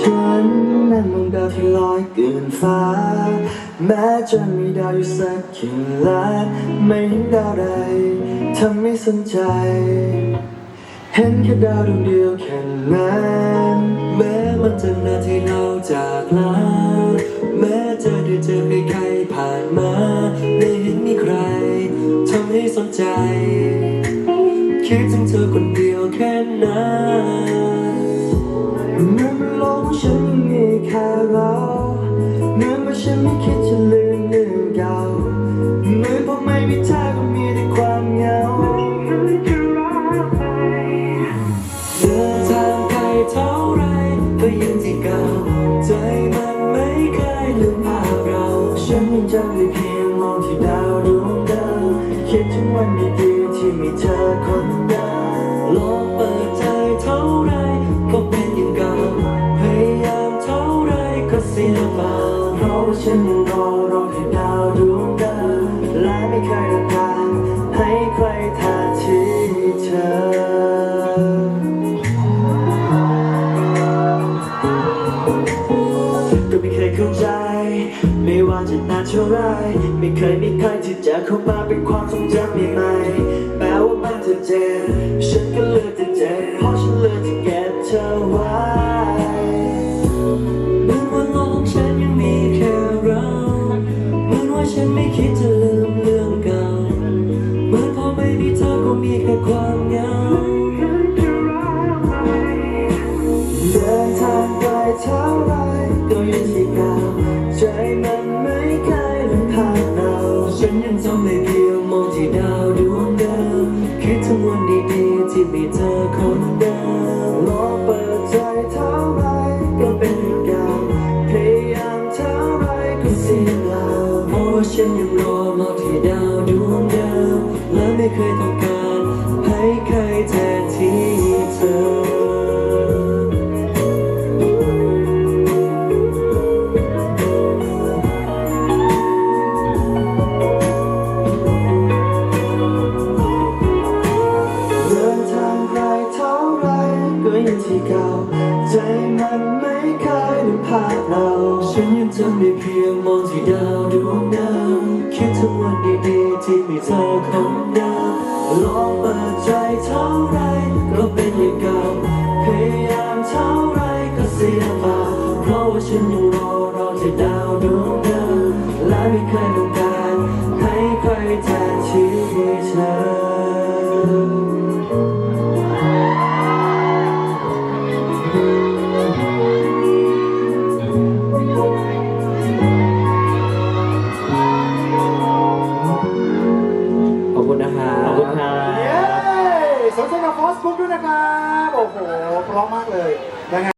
ฉันนั่งมองดาวที่ลอยเกินฟ้า แม้จะมีดาวอยู่สักกี่ล้านไม่เห็นดาวใดทำไม่สนใจ เห็นแค่ดาวดวงเดียวแค่นั้นแม้มันจะนานที่เราจากลาแม้จะได้เจอใครๆผ่านมาไม่เห็นมีใครทำให้สนใจ คิดถึงเธอคนเดียวแค่นั้น เมื่อมันหลงฉันยังมีแค่เราเมื่อมื่อฉันไม่คิดจะลืมเรื่องเก่าเมื่อพอไม่มีเธอก็มีแต่ความเหงาเดินทางไกลเท่าไรก็ยังที่เก่าใจมันไม่เคยลืมภาพเรา ฉันยังจำได้เพียงมองที่ดาวดวงเดิมคิดถึงวันดี ฉันยังรอรอให้ดาวดวงเดิมและไม่เคยต้องการให้ใครแทนที่เธอ ก็ไม่เคยเข้าใจ ไม่ว่าจะนานเท่าไรไม่เคยมีใครที่จะเข้ามาเป็นความทรงจำใหม่ๆแม้ว่ามันจะเจ็บฉันก็เลือกจะเจ็บเพราะฉันเลือกจะเก็บเธอไว้ ก็มีแค่ความเหงาเดินทางไกลเท่าไรก็ยังที่เก่าใจมันไม่เคยลืมภาพเราฉันยังจำได้เพียงมองที่ดาวดวงเดิมคิดถึงวันดีๆที่มีเธอคนเดิมลองเปิดใจเท่าไรก็เป็นอย่างเก่าพยายามเท่าไรก็สียเปล่าเพราะว่าฉันยังรอมองที่ดาว ให้ใครแทนที่เธอเดินทางไกลเท่าไรก็ยังที่เก่าใจมัน ภาพเราฉันยังจำได้เพียงมองที่ดาวดวงนั้นคิดถึงวันดีๆที่มีเธอคนเดิมลองเปิดใจเท่าไรก็เป็นอย่างเก่า สนใจกับฟอสบุ๊กด้วยนะครับ โอ้โหพร้อมมากเลยนะฮะ